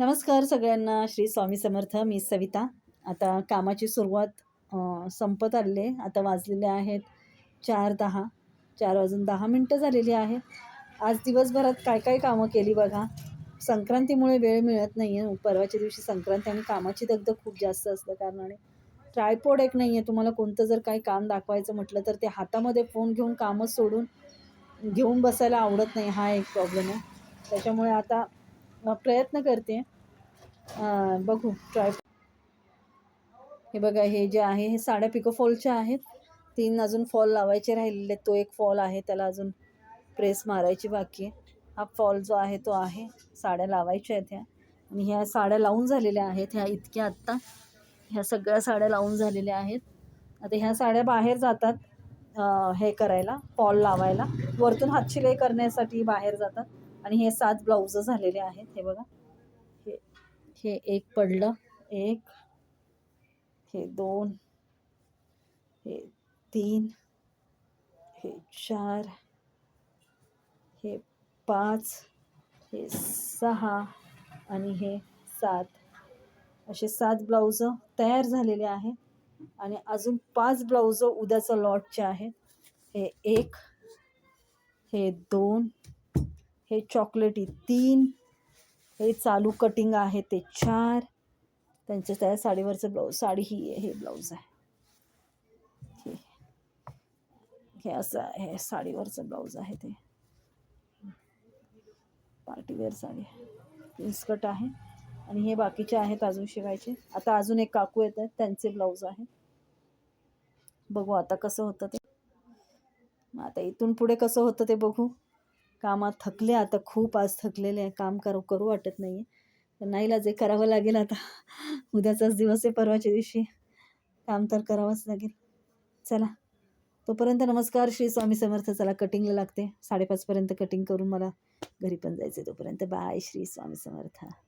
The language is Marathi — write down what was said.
नमस्कार सगळ्यांना. श्री स्वामी समर्थ मी सविता. आता कामाची सुरुवात संपत आलेली आहे. आता वाजलेले आहेत चार दहा. चार वाजून दहा मिनटं झालेली आहे. आज दिवसभरात काय काय कामं केली बघा. संक्रांतीमुळे वेळ मिळत नाही आहे परवाच्या दिवशी संक्रांती आणि कामाची दगदग खूप जास्त असल्या कारणाने. ट्रायपोड एक नाही आहे तुम्हाला कोणतं जर काही काम दाखवायचं म्हटलं तर ते हातामध्ये फोन घेऊन कामं सोडून घेऊन बसायला आवडत नाही. हा एक प्रॉब्लेम आहे. त्याच्यामुळे आता प्रयत्न करते. बघू ट्राय हे बघा हे जे आहे हे साड्या पिकोफॉलच्या आहेत. तीन अजून फॉल लावायचे राहिलेले आहेत. तो एक फॉल आहे त्याला अजून प्रेस मारायची बाकी आहे. हा फॉल जो आहे तो आहे. साड्या लावायच्या आहेत ह्या. आणि ह्या साड्या लावून झालेल्या आहेत ह्या इतक्या आत्ता. ह्या सगळ्या साड्या लावून झालेल्या आहेत. आता ह्या साड्या बाहेर जातात हे करायला फॉल लावायला. वरतून हातशिलाई करण्यासाठी बाहेर जातात. आणि हे सात ब्लाऊज झालेले आहेत हे बघा. हे हे एक पडलं. एक हे दोन हे तीन हे चार हे पाच हे सहा आणि हे सात. असे सात ब्लाऊज तयार झालेले आहेत आणि अजून पाच ब्लाऊज उद्याचं लॉटचे आहेत. हे एक हे दोन हे चॉकलेटी तीन. हे चालू कटिंग आहे ते चार. त्यांच्या त्या साडीवरचं ब्लाऊज साडी ही आहे हे ब्लाऊज आहे. हे असं हे साडीवरचं ब्लाऊज आहे ते. पार्टीवेअर साडी. इन्स्कर्ट आहे. आणि हे बाकीचे आहेत अजून शिवायचे. आता अजून एक काकू येत आहेत त्यांचे ब्लाऊज आहेत बघू आता कसं होतं ते. आता इथून पुढे कसं होतं ते बघू. कामात थकले आता खूप आज थकलेले आहे. काम करू करू वाटत नाही आहे पण नाहीला जे करावं लागेल आता उद्याचाच दिवस आहे परवाच्या दिवशी. काम तर करावंच लागेल. चला. तोपर्यंत नमस्कार श्री स्वामी समर्थ. चला कटिंगला लागते. साडेपाचपर्यंत कटिंग करून मला घरी पण जायचं आहे तोपर्यंत. बाय श्री स्वामी समर्थ.